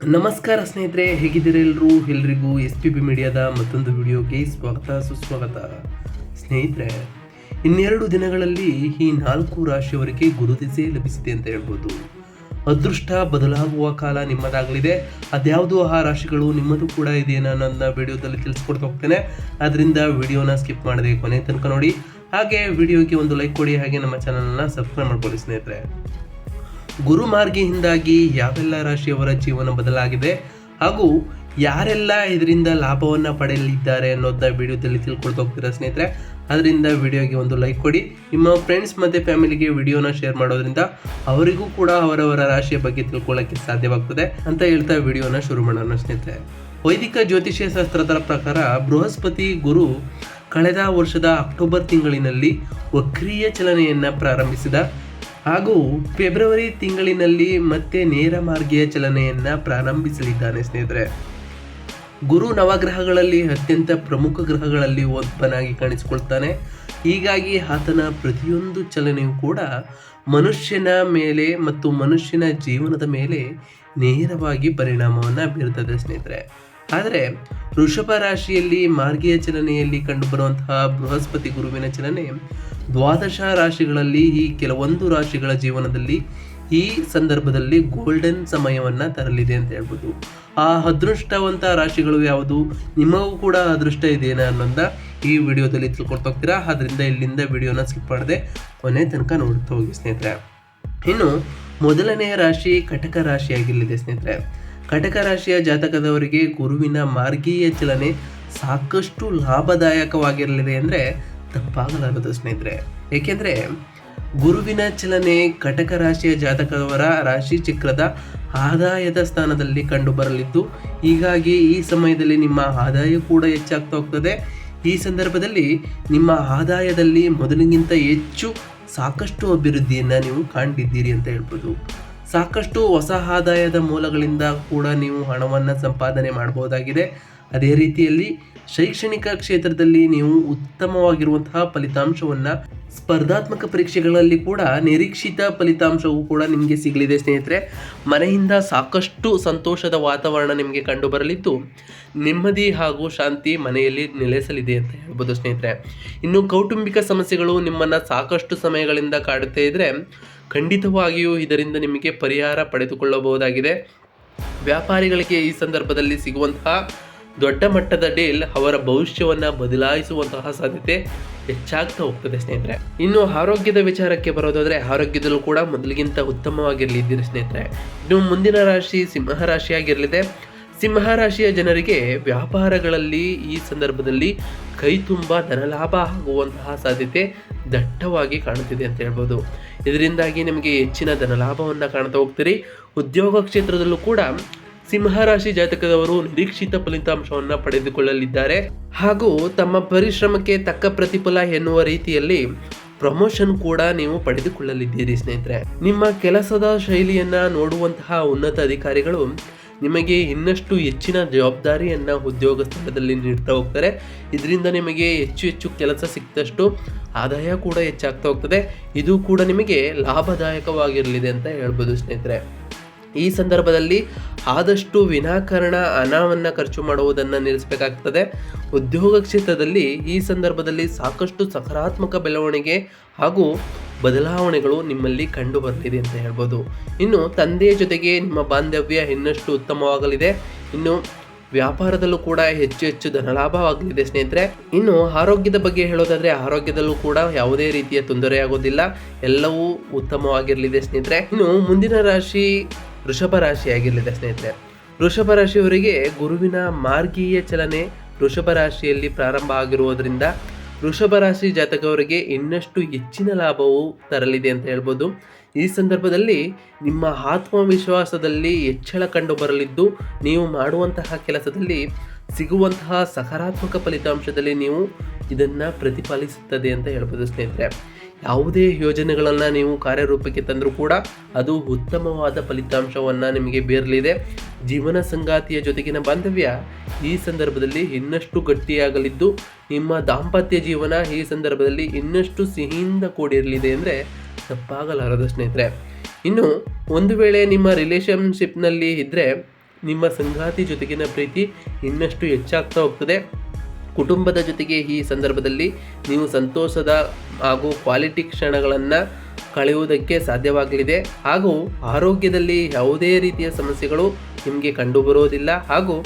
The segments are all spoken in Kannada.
ನಮಸ್ಕಾರ ಸ್ನೇಹಿತರೆ, ಹೇಗಿದ್ದೀರಾ ಎಲ್ಲರೂ ಎಲ್ರಿಗೂ ಎಸ್ ಪಿ ಬಿ ಮೀಡಿಯಾದ ಮತ್ತೊಂದು ವಿಡಿಯೋಗೆ ಸ್ವಾಗತ, ಸುಸ್ವಾಗತ. ಸ್ನೇಹಿತರೆ, ಇನ್ನೆರಡು ದಿನಗಳಲ್ಲಿ ಈ ನಾಲ್ಕು ರಾಶಿಯವರಿಗೆ ಗುರುತಿಸಿ ಲಭಿಸಿದೆ ಅಂತ ಹೇಳ್ಬೋದು. ಅದೃಷ್ಟ ಬದಲಾಗುವ ಕಾಲ ನಿಮ್ಮದಾಗಲಿದೆ. ಅದ್ಯಾವುದು ಆ ರಾಶಿಗಳು ನಿಮ್ಮದು ಕೂಡ ಇದೆಯೇನೋ ನನ್ನ ವಿಡಿಯೋದಲ್ಲಿ ತಿಳಿಸ್ಕೊಡ್ತಾ ಹೋಗ್ತೇನೆ. ಅದರಿಂದ ವಿಡಿಯೋನ ಸ್ಕಿಪ್ ಮಾಡದೆ ಕೊನೆ ತನಕ ನೋಡಿ. ಹಾಗೆ ವಿಡಿಯೋಗೆ ಒಂದು ಲೈಕ್ ಕೊಡಿ, ಹಾಗೆ ನಮ್ಮ ಚಾನಲ್ನ ಸಬ್ಸ್ಕ್ರೈಬ್ ಮಾಡ್ಕೊಳ್ಳಿ ಸ್ನೇಹಿತರೆ. ಗುರು ಮಾರ್ಗಿಯಿಂದಾಗಿ ಯಾವೆಲ್ಲ ರಾಶಿಯವರ ಜೀವನ ಬದಲಾಗಿದೆ ಹಾಗೂ ಯಾರೆಲ್ಲ ಇದರಿಂದ ಲಾಭವನ್ನು ಪಡೆಯಲಿದ್ದಾರೆ ಅನ್ನೋದನ್ನ ವಿಡಿಯೋದಲ್ಲಿ ತಿಳ್ಕೊಳ್ತಾ ಹೋಗ್ತೀರಾ ಸ್ನೇಹಿತರೆ? ಅದರಿಂದ ವಿಡಿಯೋಗೆ ಒಂದು ಲೈಕ್ ಕೊಡಿ. ನಿಮ್ಮ ಫ್ರೆಂಡ್ಸ್ ಮತ್ತು ಫ್ಯಾಮಿಲಿಗೆ ವಿಡಿಯೋನ ಶೇರ್ ಮಾಡೋದ್ರಿಂದ ಅವರಿಗೂ ಕೂಡ ಅವರವರ ರಾಶಿಯ ಬಗ್ಗೆ ತಿಳ್ಕೊಳ್ಳೋಕ್ಕೆ ಸಾಧ್ಯವಾಗ್ತದೆ ಅಂತ ಹೇಳ್ತಾ ವಿಡಿಯೋನ ಶುರು ಮಾಡೋಣ ಸ್ನೇಹಿತರೆ. ವೈದಿಕ ಜ್ಯೋತಿಷ್ಯ ಶಾಸ್ತ್ರದ ಪ್ರಕಾರ ಬೃಹಸ್ಪತಿ ಗುರು ಕಳೆದ ವರ್ಷದ ಅಕ್ಟೋಬರ್ ತಿಂಗಳಿನಲ್ಲಿ ವಕ್ರೀಯ ಚಲನೆಯನ್ನು ಪ್ರಾರಂಭಿಸಿದ. ಹಾಗೂ ಫೆಬ್ರವರಿ ತಿಂಗಳಿನಲ್ಲಿ ಮತ್ತೆ ನೇರ ಮಾರ್ಗೀಯ ಚಲನೆಯನ್ನ ಪ್ರಾರಂಭಿಸಲಿದ್ದಾನೆ ಸ್ನೇಹಿತರೆ. ಗುರು ನವಗ್ರಹಗಳಲ್ಲಿ ಅತ್ಯಂತ ಪ್ರಮುಖ ಗ್ರಹಗಳಲ್ಲಿ ಒಬ್ಬನಾಗಿ ಕಾಣಿಸಿಕೊಳ್ತಾನೆ. ಹೀಗಾಗಿ ಆತನ ಪ್ರತಿಯೊಂದು ಚಲನೆಯೂ ಕೂಡ ಮನುಷ್ಯನ ಮೇಲೆ ಮತ್ತು ಮನುಷ್ಯನ ಜೀವನದ ಮೇಲೆ ನೇರವಾಗಿ ಪರಿಣಾಮವನ್ನು ಬೀರುತ್ತದೆ ಸ್ನೇಹಿತರೆ. ಆದರೆ ವೃಷಭ ರಾಶಿಯಲ್ಲಿ ಮಾರ್ಗೀಯ ಚಲನೆಯಲ್ಲಿ ಕಂಡುಬರುವಂತಹ ಬೃಹಸ್ಪತಿ ಗುರುವಿನ ಚಲನೆ ದ್ವಾದಶ ರಾಶಿಗಳಲ್ಲಿ ಈ ಕೆಲವೊಂದು ರಾಶಿಗಳ ಜೀವನದಲ್ಲಿ ಈ ಸಂದರ್ಭದಲ್ಲಿ ಗೋಲ್ಡನ್ ಸಮಯವನ್ನು ತರಲಿದೆ ಅಂತ ಹೇಳ್ಬೋದು. ಆ ಅದೃಷ್ಟವಂತ ರಾಶಿಗಳು ಯಾವುದು? ನಿಮಗೂ ಕೂಡ ಅದೃಷ್ಟ ಇದೆಯಾ ಅನ್ನೋದ ಈ ವಿಡಿಯೋದಲ್ಲಿ ತಿಳ್ಕೊಳ್ತಾ ಹೋಗ್ತೀರಾ? ಅದರಿಂದ ಇಲ್ಲಿಂದ ವಿಡಿಯೋನ ಸ್ಕಿಪ್ ಮಾಡದೆ ಕೊನೆ ತನಕ ನೋಡ್ತಾ ಹೋಗಿ ಸ್ನೇಹಿತರೆ. ಇನ್ನು ಮೊದಲನೆಯ ರಾಶಿ ಕಟಕ ರಾಶಿಯಾಗಿರಲಿದೆ ಸ್ನೇಹಿತರೆ. ಕಟಕ ರಾಶಿಯ ಜಾತಕದವರಿಗೆ ಗುರುವಿನ ಮಾರ್ಗೀಯ ಚಲನೆ ಸಾಕಷ್ಟು ಲಾಭದಾಯಕವಾಗಿರಲಿದೆ ಅಂದರೆ ತಪ್ಪಾಗಲಾರದು ಸ್ನೇಹಿತರೆ. ಏಕೆಂದರೆ ಗುರುವಿನ ಚಲನೆ ಕಟಕ ರಾಶಿಯ ಜಾತಕದವರ ರಾಶಿ ಚಕ್ರದ ಆದಾಯದ ಸ್ಥಾನದಲ್ಲಿ ಕಂಡು ಬರಲಿದ್ದು ಹೀಗಾಗಿ ಈ ಸಮಯದಲ್ಲಿ ನಿಮ್ಮ ಆದಾಯ ಕೂಡ ಹೆಚ್ಚಾಗ್ತಾ ಹೋಗ್ತದೆ. ಈ ಸಂದರ್ಭದಲ್ಲಿ ನಿಮ್ಮ ಆದಾಯದಲ್ಲಿ ಮೊದಲಿಗಿಂತ ಹೆಚ್ಚು ಸಾಕಷ್ಟು ಅಭಿವೃದ್ಧಿಯನ್ನು ನೀವು ಕಾಣ್ತಿದ್ದೀರಿ ಅಂತ ಹೇಳ್ಬೋದು. ಸಾಕಷ್ಟು ಹೊಸ ಆದಾಯದ ಮೂಲಗಳಿಂದ ಕೂಡ ನೀವು ಹಣವನ್ನು ಸಂಪಾದನೆ ಮಾಡಬಹುದಾಗಿದೆ. ಅದೇ ರೀತಿಯಲ್ಲಿ ಶೈಕ್ಷಣಿಕ ಕ್ಷೇತ್ರದಲ್ಲಿ ನೀವು ಉತ್ತಮವಾಗಿರುವಂತಹ ಫಲಿತಾಂಶವನ್ನು ಸ್ಪರ್ಧಾತ್ಮಕ ಪರೀಕ್ಷೆಗಳಲ್ಲಿ ಕೂಡ ನಿರೀಕ್ಷಿತ ಫಲಿತಾಂಶವು ಕೂಡ ನಿಮಗೆ ಸಿಗಲಿದೆ ಸ್ನೇಹಿತರೆ. ಮನೆಯಿಂದ ಸಾಕಷ್ಟು ಸಂತೋಷದ ವಾತಾವರಣ ನಿಮಗೆ ಕಂಡು ಬರಲಿದ್ದು ನೆಮ್ಮದಿ ಹಾಗೂ ಶಾಂತಿ ಮನೆಯಲ್ಲಿ ನೆಲೆಸಲಿದೆ ಅಂತ ಹೇಳ್ಬೋದು ಸ್ನೇಹಿತರೆ. ಇನ್ನು ಕೌಟುಂಬಿಕ ಸಮಸ್ಯೆಗಳು ನಿಮ್ಮನ್ನು ಸಾಕಷ್ಟು ಸಮಯಗಳಿಂದ ಕಾಡುತ್ತೇ ಇದ್ದರೆ ಖಂಡಿತವಾಗಿಯೂ ಇದರಿಂದ ನಿಮಗೆ ಪರಿಹಾರ ಪಡೆದುಕೊಳ್ಳಬಹುದಾಗಿದೆ. ವ್ಯಾಪಾರಿಗಳಿಗೆ ಈ ಸಂದರ್ಭದಲ್ಲಿ ಸಿಗುವಂತಹ ದೊಡ್ಡ ಮಟ್ಟದ ಡೀಲ್ ಅವರ ಭವಿಷ್ಯವನ್ನು ಬದಲಾಯಿಸುವಂತಹ ಸಾಧ್ಯತೆ ಹೆಚ್ಚಾಗ್ತಾ ಹೋಗ್ತದೆ ಸ್ನೇಹಿತರೆ. ಇನ್ನು ಆರೋಗ್ಯದ ವಿಚಾರಕ್ಕೆ ಬರೋದಾದರೆ ಆರೋಗ್ಯದಲ್ಲೂ ಕೂಡ ಮೊದಲಿಗಿಂತ ಉತ್ತಮವಾಗಿರಲಿದ್ದೀರಿ ಸ್ನೇಹಿತರೆ. ಇನ್ನು ಮುಂದಿನ ರಾಶಿ ಸಿಂಹ ರಾಶಿಯಾಗಿರಲಿದೆ. ಸಿಂಹ ರಾಶಿಯ ಜನರಿಗೆ ವ್ಯಾಪಾರಗಳಲ್ಲಿ ಈ ಸಂದರ್ಭದಲ್ಲಿ ಕೈ ತುಂಬ ಧನಲಾಭ ಆಗುವಂತಹ ಸಾಧ್ಯತೆ ದಟ್ಟವಾಗಿ ಕಾಣುತ್ತಿದೆ ಅಂತ ಹೇಳ್ಬೋದು. ಇದರಿಂದಾಗಿ ನಿಮಗೆ ಹೆಚ್ಚಿನ ಧನಲಾಭವನ್ನು ಕಾಣ್ತಾ ಹೋಗ್ತೀರಿ. ಉದ್ಯೋಗ ಕ್ಷೇತ್ರದಲ್ಲೂ ಕೂಡ ಸಿಂಹರಾಶಿ ಜಾತಕದವರು ನಿರೀಕ್ಷಿತ ಫಲಿತಾಂಶವನ್ನು ಪಡೆದುಕೊಳ್ಳಲಿದ್ದಾರೆ. ಹಾಗೂ ತಮ್ಮ ಪರಿಶ್ರಮಕ್ಕೆ ತಕ್ಕ ಪ್ರತಿಫಲ ಎನ್ನುವ ರೀತಿಯಲ್ಲಿ ಪ್ರಮೋಷನ್ ಕೂಡ ನೀವು ಪಡೆದುಕೊಳ್ಳಲಿದ್ದೀರಿ ಸ್ನೇಹಿತರೆ. ನಿಮ್ಮ ಕೆಲಸದ ಶೈಲಿಯನ್ನ ನೋಡುವಂತಹ ಉನ್ನತ ಅಧಿಕಾರಿಗಳು ನಿಮಗೆ ಇನ್ನಷ್ಟು ಹೆಚ್ಚಿನ ಜವಾಬ್ದಾರಿಯನ್ನು ಉದ್ಯೋಗ ಸ್ಥಳದಲ್ಲಿ ನೀಡ್ತಾ ಹೋಗ್ತಾರೆ. ಇದರಿಂದ ನಿಮಗೆ ಹೆಚ್ಚು ಹೆಚ್ಚು ಕೆಲಸ ಸಿಕ್ತಷ್ಟು ಆದಾಯ ಕೂಡ ಹೆಚ್ಚಾಗ್ತಾ ಹೋಗ್ತದೆ. ಇದು ಕೂಡ ನಿಮಗೆ ಲಾಭದಾಯಕವಾಗಿರಲಿದೆ ಅಂತ ಹೇಳ್ಬೋದು ಸ್ನೇಹಿತರೆ. ಈ ಸಂದರ್ಭದಲ್ಲಿ ಆದಷ್ಟು ವಿನಾಕಾರಣ ಹಣವನ್ನು ಖರ್ಚು ಮಾಡುವುದನ್ನು ನಿಲ್ಲಿಸಬೇಕಾಗ್ತದೆ. ಉದ್ಯೋಗ ಕ್ಷೇತ್ರದಲ್ಲಿ ಈ ಸಂದರ್ಭದಲ್ಲಿ ಸಾಕಷ್ಟು ಸಕಾರಾತ್ಮಕ ಬೆಳವಣಿಗೆ ಹಾಗೂ ಬದಲಾವಣೆಗಳು ನಿಮ್ಮಲ್ಲಿ ಕಂಡು ಬರ್ತಿದೆ ಅಂತ ಹೇಳ್ಬೋದು. ಇನ್ನು ತಂದೆಯ ಜೊತೆಗೆ ನಿಮ್ಮ ಬಾಂಧವ್ಯ ಇನ್ನಷ್ಟು ಉತ್ತಮವಾಗಲಿದೆ. ಇನ್ನು ವ್ಯಾಪಾರದಲ್ಲೂ ಕೂಡ ಹೆಚ್ಚು ಹೆಚ್ಚು ಧನಲಾಭವಾಗಲಿದೆ ಸ್ನೇಹಿತರೆ. ಇನ್ನು ಆರೋಗ್ಯದ ಬಗ್ಗೆ ಹೇಳೋದಾದ್ರೆ ಆರೋಗ್ಯದಲ್ಲೂ ಕೂಡ ಯಾವುದೇ ರೀತಿಯ ತೊಂದರೆಯಾಗೋದಿಲ್ಲ. ಎಲ್ಲವೂ ಉತ್ತಮವಾಗಿರಲಿದೆ ಸ್ನೇಹಿತರೆ. ಇನ್ನು ಮುಂದಿನ ರಾಶಿ ವೃಷಭ ರಾಶಿಯಾಗಿರಲಿದೆ ಸ್ನೇಹಿತರೆ. ವೃಷಭ ರಾಶಿಯವರಿಗೆ ಗುರುವಿನ ಮಾರ್ಗೀಯ ಚಲನೆ ವೃಷಭ ರಾಶಿಯಲ್ಲಿ ಪ್ರಾರಂಭ ಆಗಿರುವುದರಿಂದ ವೃಷಭ ರಾಶಿ ಜಾತಕವರಿಗೆ ಇನ್ನಷ್ಟು ಹೆಚ್ಚಿನ ಲಾಭವು ತರಲಿದೆ ಅಂತ ಹೇಳ್ಬೋದು. ಈ ಸಂದರ್ಭದಲ್ಲಿ ನಿಮ್ಮ ಆತ್ಮವಿಶ್ವಾಸದಲ್ಲಿ ಹೆಚ್ಚಳ ಕಂಡು ಬರಲಿದ್ದು, ನೀವು ಮಾಡುವಂತಹ ಕೆಲಸದಲ್ಲಿ ಸಿಗುವಂತಹ ಸಕಾರಾತ್ಮಕ ಫಲಿತಾಂಶದಲ್ಲಿ ನೀವು ಇದನ್ನು ಪ್ರತಿಪಾಲಿಸುತ್ತದೆ ಅಂತ ಹೇಳ್ಬೋದು ಸ್ನೇಹಿತರೆ. ಯಾವುದೇ ಯೋಜನೆಗಳನ್ನು ನೀವು ಕಾರ್ಯರೂಪಕ್ಕೆ ತಂದರೂ ಕೂಡ ಅದು ಉತ್ತಮವಾದ ಫಲಿತಾಂಶವನ್ನು ನಿಮಗೆ ಬೀರಲಿದೆ. ಜೀವನ ಸಂಗಾತಿಯ ಜೊತೆಗಿನ ಬಾಂಧವ್ಯ ಈ ಸಂದರ್ಭದಲ್ಲಿ ಇನ್ನಷ್ಟು ಗಟ್ಟಿಯಾಗಲಿದ್ದು, ನಿಮ್ಮ ದಾಂಪತ್ಯ ಜೀವನ ಈ ಸಂದರ್ಭದಲ್ಲಿ ಇನ್ನಷ್ಟು ಸಿಹಿಯಿಂದ ಕೂಡಿರಲಿದೆ ಅಂದರೆ ತಪ್ಪಾಗಲಾರದು ಸ್ನೇಹಿತರೆ. ಇನ್ನು, ಒಂದು ವೇಳೆ ನಿಮ್ಮ ರಿಲೇಷನ್ಶಿಪ್ನಲ್ಲಿ ಇದ್ದರೆ ನಿಮ್ಮ ಸಂಗಾತಿ ಜೊತೆಗಿನ ಪ್ರೀತಿ ಇನ್ನಷ್ಟು ಹೆಚ್ಚಾಗ್ತಾ ಹೋಗ್ತದೆ. ಕುಟುಂಬದ ಜೊತೆಗೆ ಈ ಸಂದರ್ಭದಲ್ಲಿ ನೀವು ಸಂತೋಷದ ಹಾಗೂ ಕ್ವಾಲಿಟಿ ಕ್ಷಣಗಳನ್ನು ಕಳೆಯುವುದಕ್ಕೆ ಸಾಧ್ಯವಾಗಲಿದೆ. ಹಾಗೂ ಆರೋಗ್ಯದಲ್ಲಿ ಯಾವುದೇ ರೀತಿಯ ಸಮಸ್ಯೆಗಳು ನಿಮಗೆ ಕಂಡುಬರುವುದಿಲ್ಲ. ಹಾಗೂ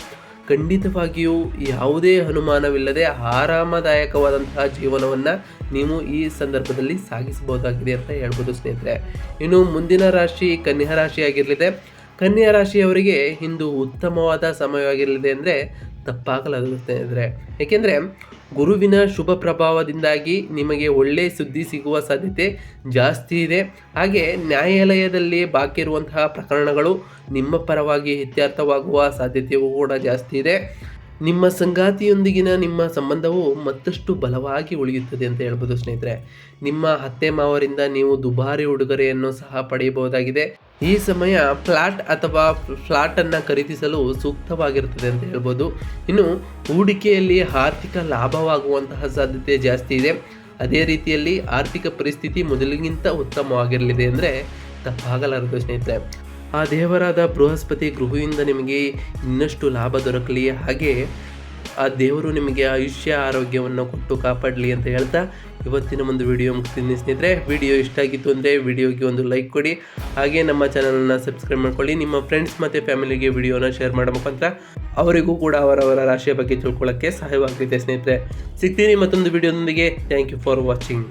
ಖಂಡಿತವಾಗಿಯೂ ಯಾವುದೇ ಅನುಮಾನವಿಲ್ಲದೆ ಆರಾಮದಾಯಕವಾದಂತಹ ಜೀವನವನ್ನು ನೀವು ಈ ಸಂದರ್ಭದಲ್ಲಿ ಸಾಗಿಸಬಹುದಾಗಿದೆ ಅಂತ ಹೇಳ್ಬೋದು ಸ್ನೇಹಿತರೆ. ಇನ್ನು ಮುಂದಿನ ರಾಶಿ ಕನ್ಯಾ ರಾಶಿಯಾಗಿರಲಿದೆ. ಕನ್ಯಾ ರಾಶಿಯವರಿಗೆ ಇಂದು ಉತ್ತಮವಾದ ಸಮಯವಾಗಿರಲಿದೆ ಅಂದರೆ ತಪ್ಪಾಗಲಾರದು ಸ್ನೇಹಿತರೆ ಏಕೆಂದರೆ ಗುರುವಿನ ಶುಭ ಪ್ರಭಾವದಿಂದಾಗಿ ನಿಮಗೆ ಒಳ್ಳೆಯ ಸುದ್ದಿ ಸಿಗುವ ಸಾಧ್ಯತೆ ಜಾಸ್ತಿ ಇದೆ. ಹಾಗೆ ನ್ಯಾಯಾಲಯದಲ್ಲಿ ಬಾಕಿ ಇರುವಂತಹ ಪ್ರಕರಣಗಳು ನಿಮ್ಮ ಪರವಾಗಿ ಇತ್ಯರ್ಥವಾಗುವ ಸಾಧ್ಯತೆಯೂ ಕೂಡ ಜಾಸ್ತಿ ಇದೆ. ನಿಮ್ಮ ಸಂಗಾತಿಯೊಂದಿಗಿನ ನಿಮ್ಮ ಸಂಬಂಧವು ಮತ್ತಷ್ಟು ಬಲವಾಗಿ ಉಳಿಯುತ್ತದೆ ಅಂತ ಹೇಳ್ಬೋದು ಸ್ನೇಹಿತರೆ. ನಿಮ್ಮ ಅತ್ತೆ ಮಾವರಿಂದ ನೀವು ದುಬಾರಿ ಉಡುಗೊರೆಯನ್ನು ಸಹ ಪಡೆಯಬಹುದಾಗಿದೆ. ಈ ಸಮಯ ಫ್ಲಾಟ್ ಅಥವಾ ಫ್ಲಾಟನ್ನು ಖರೀದಿಸಲು ಸೂಕ್ತವಾಗಿರುತ್ತದೆ ಅಂತ ಹೇಳ್ಬೋದು. ಇನ್ನು ಹೂಡಿಕೆಯಲ್ಲಿ ಆರ್ಥಿಕ ಲಾಭವಾಗುವಂತಹ ಸಾಧ್ಯತೆ ಜಾಸ್ತಿ ಇದೆ. ಅದೇ ರೀತಿಯಲ್ಲಿ ಆರ್ಥಿಕ ಪರಿಸ್ಥಿತಿ ಮೊದಲಿಗಿಂತ ಉತ್ತಮವಾಗಿರಲಿದೆ ಅಂದರೆ ತಪ್ಪಾಗಲಾರದು ಸ್ನೇಹಿತರೆ. ಆ ದೇವರಾದ ಬೃಹಸ್ಪತಿ ಗೃಹದಿಂದ ನಿಮಗೆ ಇನ್ನಷ್ಟು ಲಾಭ ದೊರಕಲಿ. ಹಾಗೆ ಆ ದೇವರು ನಿಮಗೆ ಆಯುಷ್ಯ, ಆರೋಗ್ಯವನ್ನು ಕೊಟ್ಟು ಕಾಪಾಡಲಿ ಅಂತ ಹೇಳ್ತಾ ಇವತ್ತಿನ ಒಂದು ವಿಡಿಯೋ ಮುಗಿಸ್ತೀನಿ ಸ್ನೇಹಿತರೆ. ವಿಡಿಯೋ ಇಷ್ಟ ಆಗಿತ್ತು ಅಂದರೆ ವಿಡಿಯೋಗೆ ಒಂದು ಲೈಕ್ ಕೊಡಿ. ಹಾಗೆ ನಮ್ಮ ಚಾನಲನ್ನು ಸಬ್ಸ್ಕ್ರೈಬ್ ಮಾಡ್ಕೊಳ್ಳಿ. ನಿಮ್ಮ ಫ್ರೆಂಡ್ಸ್ ಮತ್ತು ಫ್ಯಾಮಿಲಿಗೆ ವಿಡಿಯೋನ ಶೇರ್ ಮಾಡೋ ಮುಖಾಂತರ ಅವರಿಗೂ ಕೂಡ ಅವರವರ ರಾಶಿಯ ಬಗ್ಗೆ ತಿಳ್ಕೊಳ್ಳೋಕ್ಕೆ ಸಹಾಯವಾಗಲಿದೆ ಸ್ನೇಹಿತರೆ. ಸಿಗ್ತೀನಿ ಮತ್ತೊಂದು ವಿಡಿಯೋದೊಂದಿಗೆ ಥ್ಯಾಂಕ್ ಯು ಫಾರ್ ವಾಚಿಂಗ್